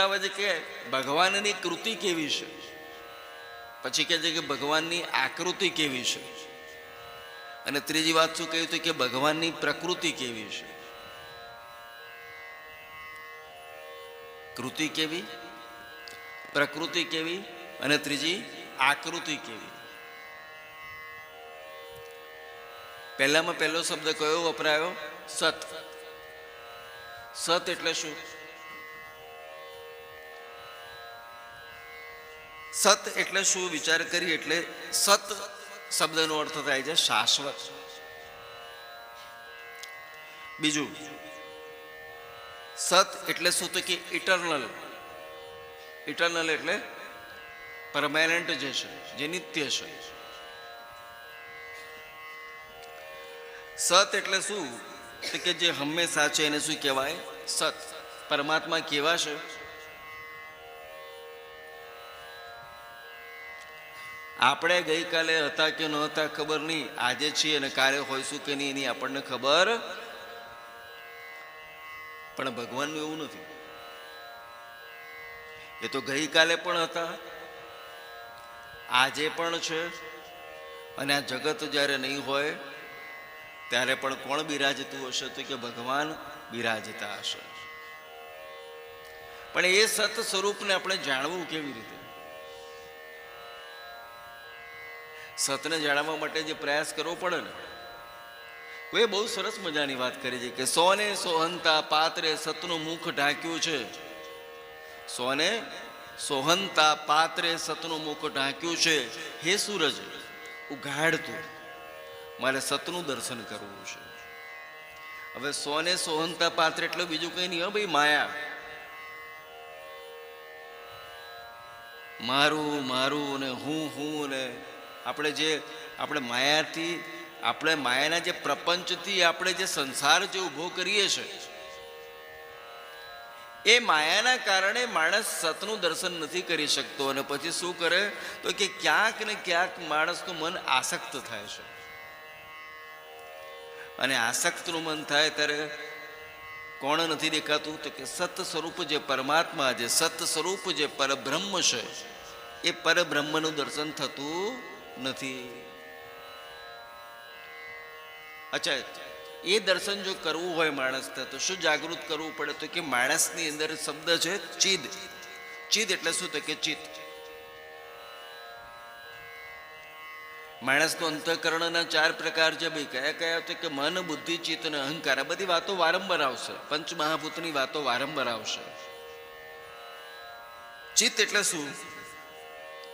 બતાવે છે કે ભગવાનની કૃતિ કેવી છે? પછી કહે છે કે ભગવાનની આકૃતિ કેવી છે? અને ત્રીજી વાત શું કહ્યું હતું કે ભગવાનની પ્રકૃતિ કેવી છે? કૃતિ કેવી? પ્રકૃતિ કેવી? અને ત્રીજી આકૃતિ કેવી? પહેલામાં પહેલો શબ્દ કયો વપરાયો? સત. સત એટલે શું? સત એટલે શું વિચાર કરી એટલે સત શબ્દનો અર્થ થાય છે શાશ્વત. બીજું, સત એટલે શું તો કે ઇટરનલ ઇટરનલ એટલે પરમાનન્ટ જે છે, જે નિત્ય છે. સત એટલે શું? કે જે હંમેશા છે એને શું કહેવાય? સત. પરમાત્મા કેવા છે? આપણે ગઈકાલે હતા કે નહોતા ખબર નહીં. આજે છીએ અને કાલે હોઈશું કે નહીં, એની આપણને ખબર પણ ભગવાનનું એવું નથી. એ તો ગઈકાલે પણ હતા. આજે પણ છે. અને આ જગત જ્યારે નહીં હોય, ત્યારે પણ કોણ બિરાજતું હશે તો કે ભગવાન બિરાજતા હશે. પણ એ સત સ્વરૂપને આપણે જાણવું કેવી રીતે? સતને જાણવા માટે જે પ્રયાસ કરવો પડે ને, કોઈ બહુ સરસ મજાની વાત કરી છે કે સોને સોહનતા પાત્રે સતનું મુખ ઢાંક્યું છે. સોને સોહનતા પાત્રે સતનું મુખ ઢાંક્યું છે. હે સૂરજ, ઉઘાડતું, મારે સતનું દર્શન કરવું છે. હવે સોને સોહનતા પાત્ર એટલે બીજું કઈ નહીં ભાઈ, માયા. મારું મારું ને હું હું ને આપણે જે, આપણે માયાથી, આપણે માયાના જે પ્રપંચથી આપણે જે સંસાર જે ઊભો કરીએ છે, એ માયાના કારણે માણસ સતનું દર્શન નથી કરી શકતો અને પછી શું કરે? તો કે ક્યાંક ને ક્યાંક માણસનું મન આસક્ત થાય છે. અને આસક્તનું મન થાય ત્યારે કોણ નથી દેખાતું? તો કે સત સ્વરૂપ જે પરમાત્મા જે સત સ્વરૂપ જે પરબ્રહ્મ છે, એ પરબ્રહ્મનું દર્શન થતું નથી. અચ્છા, એ દર્શન જો કરવું હોય માણસને, તો શું જાગૃત કરવું પડે? તો કે માણસની અંદર શબ્દ છે ચિદ. ચિદ એટલે શું? તો કે ચિત્ત. માણસનું અંતઃકરણના ચાર પ્રકાર છે ભાઈ. કયા કયા? તો કે મન, બુદ્ધિ, ચિત્ત અને અહંકાર. આ બધી વાતો વારંવાર આવશે. પંચ મહાભૂતની વાતો વારંવાર આવશે. ચિત્ત એટલે શું?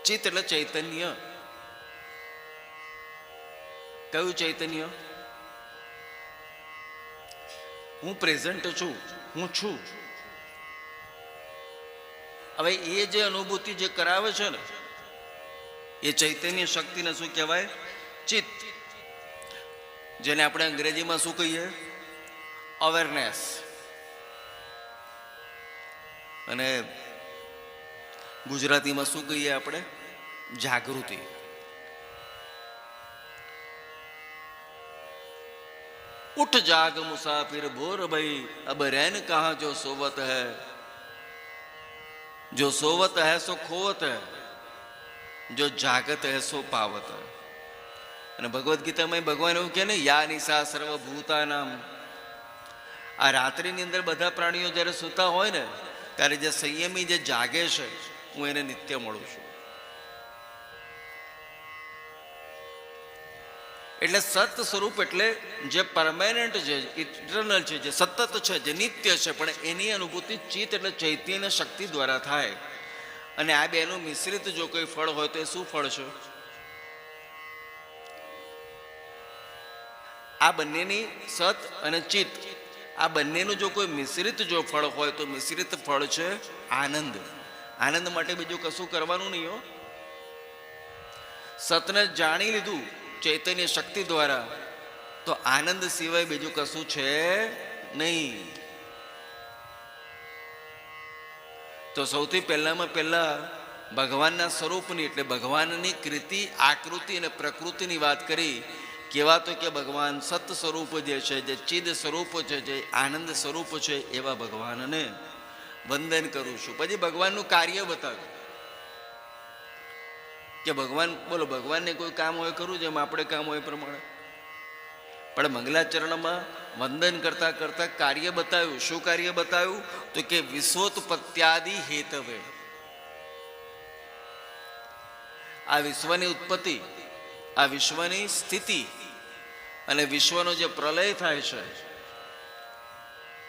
ચિત્ત એટલે ચૈતન્ય. કયું ચૈતન્ય? હું પ્રેઝન્ટ છું, હું છું. હવે એ જે અનુભૂતિ જે કરાવે છે ને, એ ચૈતન્ય શક્તિને શું કહેવાય? ચિત્ત. જેને આપણે અંગ્રેજીમાં શું કહીએ? અવેરનેસ અને ગુજરાતીમાં શું કહીએ આપણે? જાગૃતિ. उठ जाग मुसाफिर भोर भई अब रैन कहा जो सोवत है जो सोवत है सो खोवत है जो जागत है सो पावत है અને ભગવદ્ ગીતામાં ભગવાન એવું કહે ને યા નિશા સર્વભૂતાનામ આ રાત્રિની અંદર બધા પ્રાણીઓ જ્યારે સૂતા હોય ને ત્યારે જે સંયમી જે જાગે છે હું એને નિત્ય મળું છું એટલે સત સ્વરૂપ એટલે જે પરમાનન્ટ છે, ઇટરનલ છે, જે સતત છે, જે નિત્ય છે, પણ એની અનુભૂતિ ચિત્ત એટલે ચૈતન્ય શક્તિ દ્વારા થાય. અને આ બેનું મિશ્રિત જો કોઈ ફળ હોય તો એ શું ફળ છે? આ બંનેની સત અને ચિત્ત. આ બંનેનું જો કોઈ મિશ્રિત જો ફળ હોય તો મિશ્રિત ફળ છે આનંદ. આનંદ માટે બીજું કશું કરવાનું નહીં હો. સતને જાણી લીધું ચૈતન્ય શક્તિ દ્વારા. તો આનંદ સિવાય બીજું કશું છે નહીં. તો સૌથી પહેલામાં પહેલા ભગવાનના સ્વરૂપની, એટલે ભગવાનની કૃતિ, આકૃતિ અને પ્રકૃતિની વાત કરી. કેવા તો કે ભગવાન સત સ્વરૂપ જે છે, જે ચિદ સ્વરૂપ છે, જે આનંદ સ્વરૂપ છે, એવા ભગવાનને વંદન કરું છું. પછી ભગવાનનું કાર્ય બતાવ્યું. કે ભગવાન, બોલો, ભગવાનને કોઈ કામ હોય કરવું જેમ આપણે કામ હોય પ્રમાણે? પણ મંગલાચરણમાં વંદન કરતા કરતા કાર્ય બતાવ્યું. શું કાર્ય બતાવ્યું? તો કે વિશ્વોત્પત્યાદિ હેતવે. આ વિશ્વની ઉત્પત્તિ, આ વિશ્વની સ્થિતિ અને વિશ્વનો જે પ્રલય થાય છે,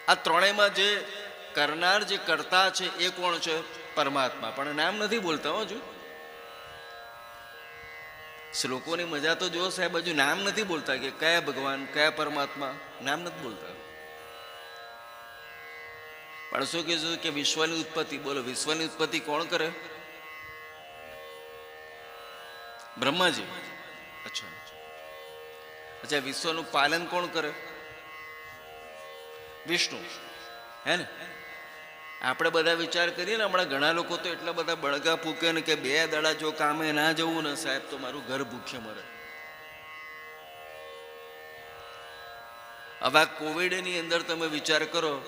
આ ત્રણેયમાં જે કરનાર, જે કરતા છે એ કોણ છે? પરમાત્મા. પણ નામ નથી બોલતા હજુ. શ્લોકોની મજા તો જુઓ સાહેબ, હજુ નામ નથી બોલતા કે કયા ભગવાન, કયા પરમાત્મા, નામ નથી બોલતા. પણ શું કીધું કે વિશ્વની ઉત્પત્તિ, બોલો, વિશ્વની ઉત્પત્તિ કોણ કરે? બ્રહ્માજી. અચ્છા. અચ્છા, વિશ્વનું પાલન કોણ કરે? વિષ્ણુ. હે ને? આપણે બધા વિચાર કરીએ ને, હમણાં ઘણા લોકો તો એટલા બધા બળગા ફૂકે ને કે બે દડા જો કામે ના જવું ને, સાહેબ, તો મારું ઘર ભૂખે મરે. હવે આ કોવિડની અંદર તમે વિચાર કરો,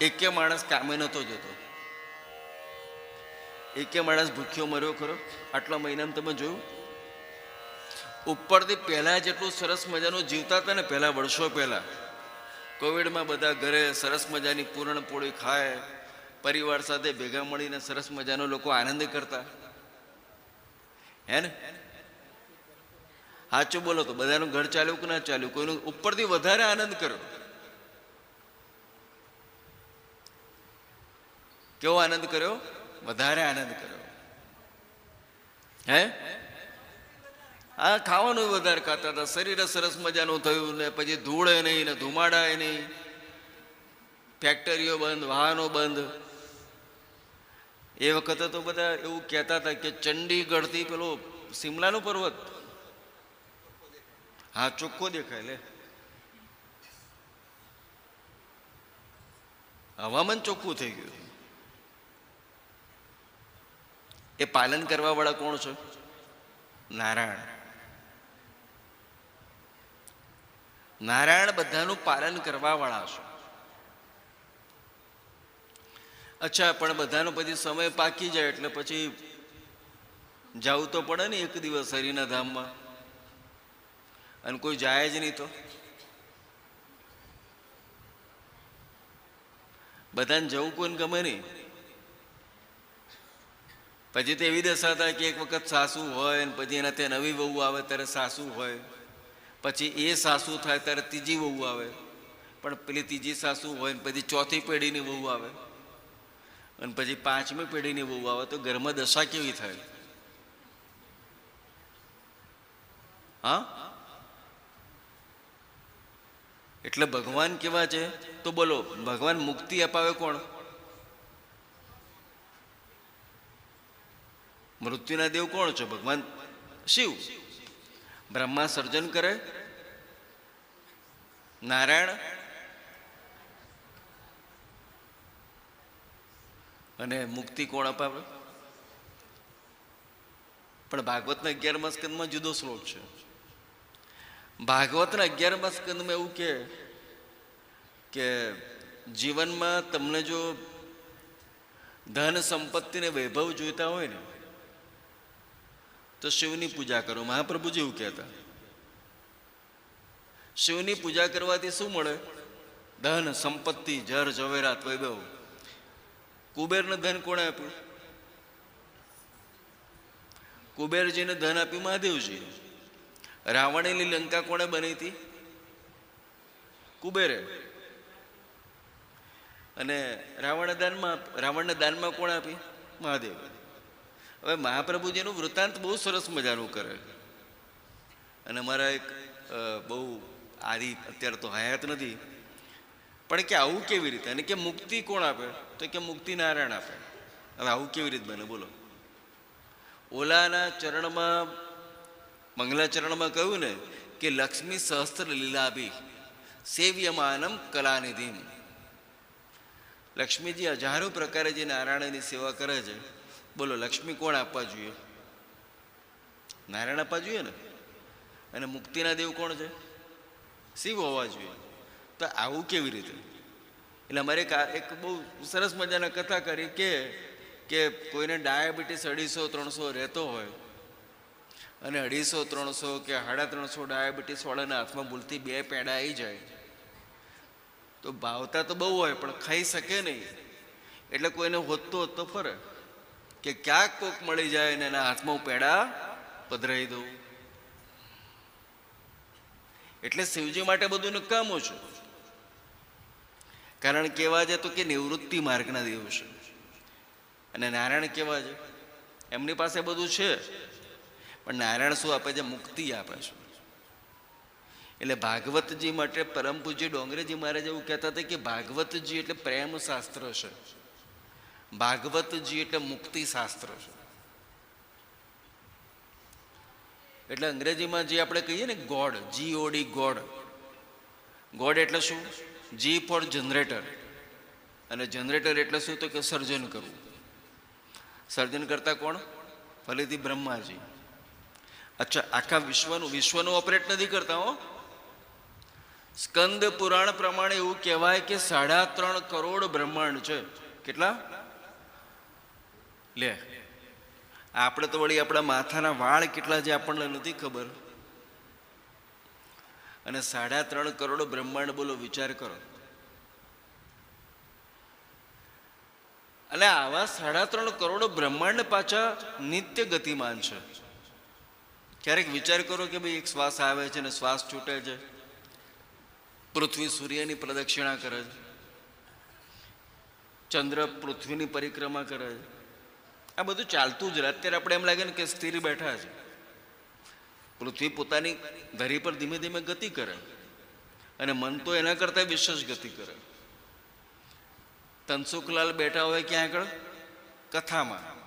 એકે માણસ કામે નહોતો જતો. એકે માણસ ભૂખ્યો મર્યો ખરો? આટલા મહિનામાં તમે જોયું? ઉપરથી પહેલાં જેટલું સરસ મજાનું જીવતા હતા ને, પહેલાં વર્ષો પહેલાં કોવિડમાં બધા ઘરે સરસ મજાની પૂરણપોળી ખાય પરિવાર સાથે ભેગા મળીને સરસ મજાનો લોકો આનંદ કરતા. હે ને? સાચું બોલો તો બધાનું ઘર ચાલ્યું કે ના ચાલ્યું? કોઈનું ઉપરથી વધારે આનંદ કર્યો કેવો આનંદ કર્યો? વધારે આનંદ કર્યો. હે? આ ખાવાનું વધારે ખાતા હતા. શરીર સરસ મજાનું થયું ને પછી ધૂળે નહીં ને ધુમાડાય નહીં. ફેક્ટરીઓ બંધ, વાહનો બંધ. એ વખતે તો બધા એવું કહેતા હતા કે ચંડીગઢથી પેલો સિમલાનો પર્વત. હા, ચોખ્ખો દેખાય, લે. હવામાન ચોખ્ખું થઈ ગયું. એ પાલન કરવા વાળા કોણ છે? નારાયણ. નારાયણ બધાનું પાલન કરવા વાળા છે. અચ્છા, પણ બધાનો પછી સમય પાકી જાય એટલે પછી જવું તો પડે ને એક દિવસ હરિના ધામમાં? અને કોઈ જાય જ નહીં તો? બધાને જવું કોઈને ગમે નહીં? પછી તો એવી દશા થાય કે એક વખત સાસુ હોય ને પછી એના ત્યાં નવી વહુ આવે ત્યારે સાસુ હોય. પછી એ સાસુ થાય ત્યારે ત્રીજી વહુ આવે. પણ પેલી ત્રીજી સાસુ હોય ને પછી ચોથી પેઢીની વહુ આવે. અને પછી પાંચમી પેઢીની બહુ આવે તો ઘરમાં દશા કેવી થાય? હા? એટલે ભગવાન કેવા છે? તો બોલો, ભગવાન મુક્તિ અપાવે કોણ? મૃત્યુના દેવ કોણ છે? ભગવાન શિવ. બ્રહ્મા સર્જન કરે? નારાયણ? અને મુક્તિ કોણ અપાવે પણ ભાગવતના અગિયારમા સ્કંદમાં જુદો શ્લોક છે. ભાગવતના અગિયારમા સ્કંદમાં એવું કે કે જીવનમાં તમને જો ધન સંપત્તિને વૈભવ જોઈતા હોય ને, તો શિવની પૂજા કરો. મહાપ્રભુજી એવું કહેતા. શિવની પૂજા કરવાથી શું મળે? ધન, સંપત્તિ જર ઝવેરાત, વૈભવ. કુબેરને ધન કોણે આપ્યું? કુબેરજીને ધન આપ્યું મહાદેવજી રાવણેની લંકા કોણે બની હતી? કુબેરે. અને રાવણ દાનમાં રાવણને દાનમાં કોણ આપી? મહાદેવ. હવે મહાપ્રભુજીનું વૃત્તાંત બહુ સરસ મજાનું કરે. અને મારા એક બહુ આદિ, અત્યારે તો હયાત નથી. પણ કે આવું કેવી રીતે? અને કે મુક્તિ કોણ આપે? તો કે મુક્તિ નારાયણ આપે. હવે આવું કેવી રીતે બને? બોલો. ઓલાના ચરણમાં મંગલાચરણમાં કહ્યું ને કે લક્ષ્મી સહસ્ત્ર લીલાભી સેવ્યમાનમ કલાનિધિમ. લક્ષ્મીજી હજારો પ્રકારે જે નારાયણની સેવા કરે છે. બોલો, લક્ષ્મી કોણ આપવા જોઈએ? નારાયણ આપવા જોઈએ ને? અને મુક્તિના દેવ કોણ છે? શિવ હોવા જોઈએ. તો આવું કેવી રીતે? એટલે અમારે એક બહુ સરસ મજાના કથા કરી કે કે કોઈને ડાયાબિટીસ અઢીસો, ત્રણસો રહેતો હોય અને અઢીસો, ત્રણસો કે સાડા ત્રણસો ડાયાબિટીસ વાળાના હાથમાં ભૂલથી બે પેડા આવી જાય. તો ભાવતા તો બહુ હોય પણ ખાઈ શકે નહીં. એટલે કોઈને હોતતો હોતતો ફરે કે ક્યાંક કોક મળી જાય અને એના હાથમાં હું પેડા પધરાઈ દઉં. એટલે શિવજી માટે બધું નકામું છું. કારણ કેવા છે તો કે નિવૃત્તિ માર્ગના દેવ છે અને નારાયણ કેવા છે? એમની પાસે બધું છે. પણ નારાયણ શું આપે છે? મુક્તિ આપે છે. એટલે ભાગવતજી માટે પરમ પૂજ્ય ડોંગરેજી મહારાજ એવું કહેતા હતા કે ભાગવતજી એટલે પ્રેમ શાસ્ત્ર છે. ભાગવતજી એટલે મુક્તિ શાસ્ત્ર છે. એટલે અંગ્રેજીમાં જે આપણે કહીએ ને God G O D God. God એટલે શું? G for generator. અને જનરેટર એટલે શું? તો કે સર્જન કરવું. સર્જન કરતા કોણ? ફરીથી બ્રહ્માજી. અચ્છા, આખા વિશ્વનું વિશ્વનું ઓપરેટ નથી કરતા હો. સ્કંદ પુરાણ પ્રમાણે એવું કહેવાય કે સાડા ત્રણ કરોડ બ્રહ્માંડ છે. કેટલા? લે, આપણે તો વળી આપણા માથાના વાળ કેટલા છે આપણને નથી ખબર. અને સાડા ત્રણ કરોડ બ્રહ્માંડ બોલો, વિચાર કરો. અને આવા સાડા ત્રણ કરોડ બ્રહ્માંડ પાછા નિત્ય ગતિમાન છે. ક્યારેક વિચાર કરો કે ભાઈ એક શ્વાસ આવે છે અને શ્વાસ છૂટે છે. પૃથ્વી સૂર્યની પ્રદક્ષિણા કરે છે. ચંદ્ર પૃથ્વીની પરિક્રમા કરે છે. આ બધું ચાલતું જ રહે. અત્યારે આપણે એમ લાગે ને કે સ્થિર બેઠા છે. પૃથ્વી પોતાની ધરી પર ધીમે ધીમે ગતિ કરે. અને મન તો એના કરતાં વિશેષ ગતિ કરે. તનસુખલાલ બેઠા હોય ક્યાં આગળ? કથામાં.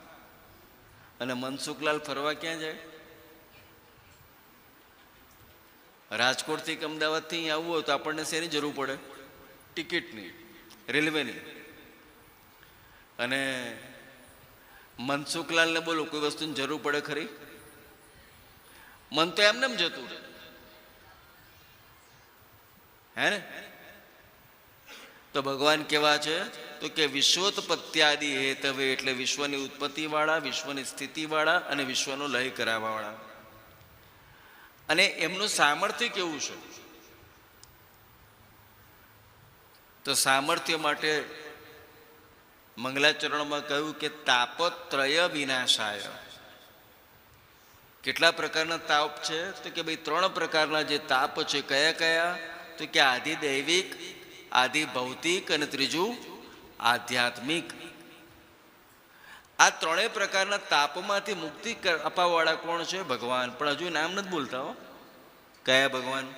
અને મનસુખલાલ ફરવા ક્યાં જાય? રાજકોટથી કે અમદાવાદથી આવવું હોય તો આપણને શેની જરૂર પડે? ટિકિટની, રેલવેની. અને મનસુખલાલને બોલો, કોઈ વસ્તુની જરૂર પડે ખરી? મન તો એમને એમ જતું રહે હે ને? તો ભગવાન કેવા છે? તો કે વિશ્વોત્પત્યાદિ હેતવે એટલે વિશ્વની ઉત્પત્તિ વાળા વિશ્વની સ્થિતિ વાળા અને વિશ્વનો લય કરાવવા વાળા અને એમનું સામર્થ્ય કેવું છે? તો સામર્થ્ય માટે મંગલાચરણમાં કહ્યું કે તાપત્રય વિનાશાય. કેટલા પ્રકારના તાપ છે? તો કે ભાઈ ત્રણ પ્રકારના જે તાપ છે, કયા કયા? તો કે આધિ દૈવિક આધિ ભૌતિક અને ત્રીજું આધ્યાત્મિક. આ ત્રણેય પ્રકારના તાપમાંથી મુક્તિ અપાવવાળા કોણ છે? ભગવાન. પણ હજુ નામ નથી બોલતા હો. કયા ભગવાન?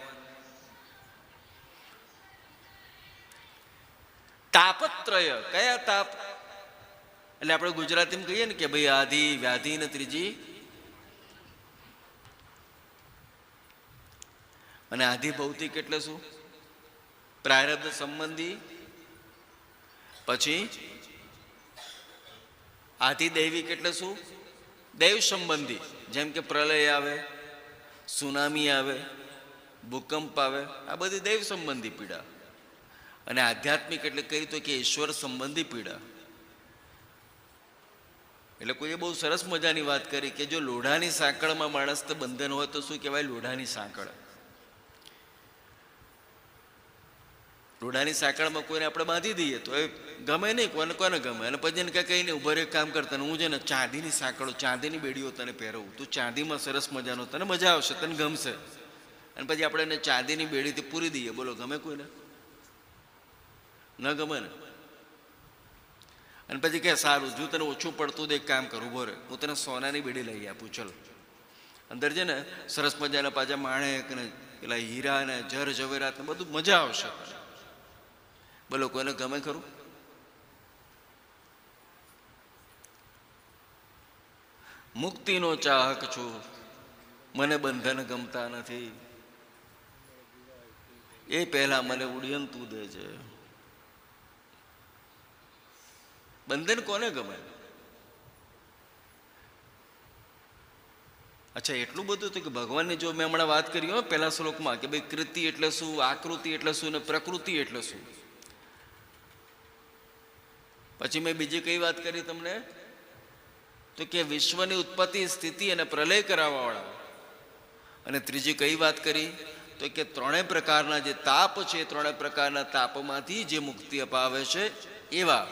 તાપત્રય. કયા તાપ? એટલે આપણે ગુજરાતીમાં કહીએ ને કે ભાઈ આધિ વ્યાધિ ને ત્રીજી અને આધિભૌતિક એટલે શું? પ્રારબ્ધ સંબંધી. પછી આધિ દૈવિક એટલે શું? દૈવ સંબંધી. જેમ કે પ્રલય આવે, સુનામી આવે, ભૂકંપ આવે, આ બધી દૈવ સંબંધી પીડા. અને આધ્યાત્મિક એટલે કહી તો કે ઈશ્વર સંબંધી પીડા. એટલે કોઈએ બહુ સરસ મજાની વાત કરી કે જો લોઢાની સાંકળમાં માણસ તો બંધન હોય તો શું કહેવાય? લોઢાની સાંકળ. લોઢાની સાંકળમાં કોઈને આપણે બાંધી દઈએ તો એ ગમે નહીં, કોને કોને ગમે. અને પછી એને કાંઈ કહીને ઉભર રહે કામ કરતા હું છે ને ચાંદીની સાંકળો, ચાંદીની બેડીઓ તને પહેરવું. તું ચાંદીમાં સરસ મજાનો, તને મજા આવશે, તને ગમશે. અને પછી આપણે એને ચાંદીની બેડીથી પૂરી દઈએ. બોલો, ગમે કોઈને? ન ગમે ને? અને પછી કે સારું, જો તને ઓછું પડતું તો એક કામ કરું બોરે હું તને સોનાની બેડી લઈ આપું, ચલ. અંદર છે ને સરસ મજાના પાછા માણેક ને પેલા હીરા ને જર ઝવેરાત ને બધું મજા આવશે. બોલો, કોઈને ગમે ખરું? મુક્તિનો ચાહક છું. મને બંધન ગમતા નથી. એ પહેલા મને ઉડયંતું દે છે. બંધન કોને ગમે? અચ્છા, એટલું બધું હતું કે ભગવાનની જો મેં હમણાં વાત કરી હોય પહેલા શ્લોકમાં, કે ભાઈ કૃતિ એટલે શું, આકૃતિ એટલે શું ને પ્રકૃતિ એટલે શું? પછી મેં બીજી કઈ વાત કરી તમને? તો કે વિશ્વની ઉત્પત્તિ સ્થિતિ અને પ્રલય કરાવવાવાળા. અને ત્રીજી કઈ વાત કરી? તો કે ત્રણેય પ્રકારના જે તાપ છે ત્રણેય પ્રકારના તાપમાંથી જે મુક્તિ અપાવે છે, એવા.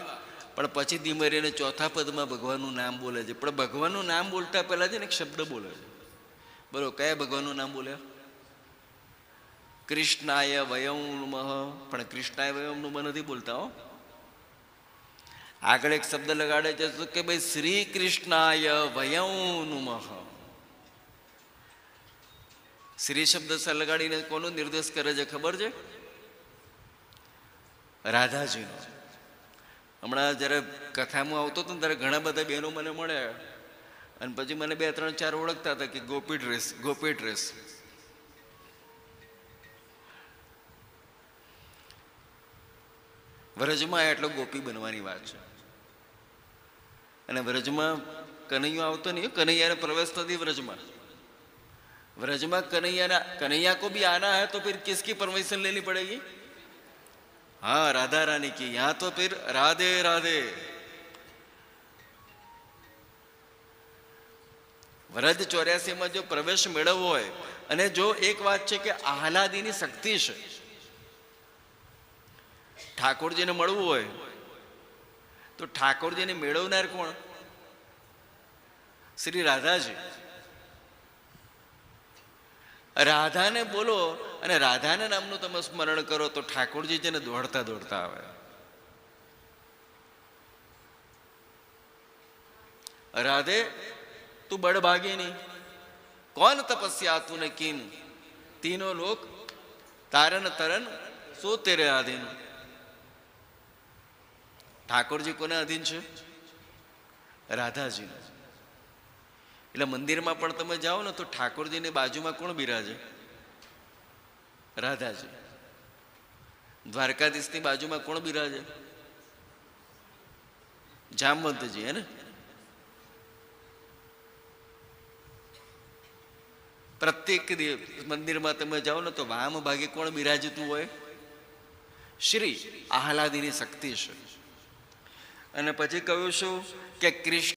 પણ પછી ધીમે રહીને ચોથા પદમાં ભગવાનનું નામ બોલે છે. પણ ભગવાનનું નામ બોલતા પહેલા છે ને એક શબ્દ બોલે છે. બરોબર કયા ભગવાનનું નામ બોલ્યા કૃષ્ણાય વયમ પણ કૃષ્ણાય વયમનું નથી બોલતા હો. આગળ એક શબ્દ લગાડે છે તો કે ભાઈ શ્રી કૃષ્ણાય વયમ નમઃ. શ્રી શબ્દ સર લગાડીને કોનો નિર્દેશ કરે છે ખબર છે? રાધાજીનો. હમણાં જ્યારે કથામાં આવતો હતો ને ત્યારે ઘણા બધા બહેનો મને મળ્યા. અને પછી મને બે, ત્રણ, ચાર ઓળખતા હતા કે ગોપી ડ્રેસ ગોપી ડ્રેસ. વ્રજમાં એટલો ગોપી બનવાની વાત છે અને વ્રજમાં કનૈયો આવતો નહીં કનૈયાને પ્રવેશ નથી વ્રજમાં व्रजमा कन्हैया कन्हैया को भी आना है तो फिर किसकी परमिशन लेनी पड़ेगी हाँ राधा रानी की यहाँ तो फिर राधे राधे વ્રજ ચોર્યાસીમાં જો પ્રવેશ મેળવવો હોય અને જો એક વાત છે કે આહલાદીની શક્તિ છે ઠાકોરજીને મળવું હોય, તો ઠાકોરજીને મેળવનાર કોણ? શ્રી રાધાજી. રાધાને બોલો અને રાધાને નામનું તમે સ્મરણ કરો તો ઠાકોરજી જેને દોડતા દોડતા આવે. રાધે, તું બળભાગીની. કોણ તપસ્યા તું ને કિન? તીનો લોક તારન તરન સો તેરે આધીન. ઠાકોરજી કોને અધીન છે? રાધાજીને. એટલે મંદિરમાં પણ તમે જાઓ ને તો ઠાકોરજીની બાજુમાં કોણ બિરાજે? રાધાજી. દ્વારકાધીશની બાજુમાં કોણ બિરાજે? જામવંતજી, હે ને? પ્રત્યેક મંદિરમાં તમે જાઓ ને તો વામ ભાગે કોણ બિરાજતું હોય? શ્રી આહલાદીની શક્તિ છે. અને પછી કહ્યું શું? કે કૃષ્ણ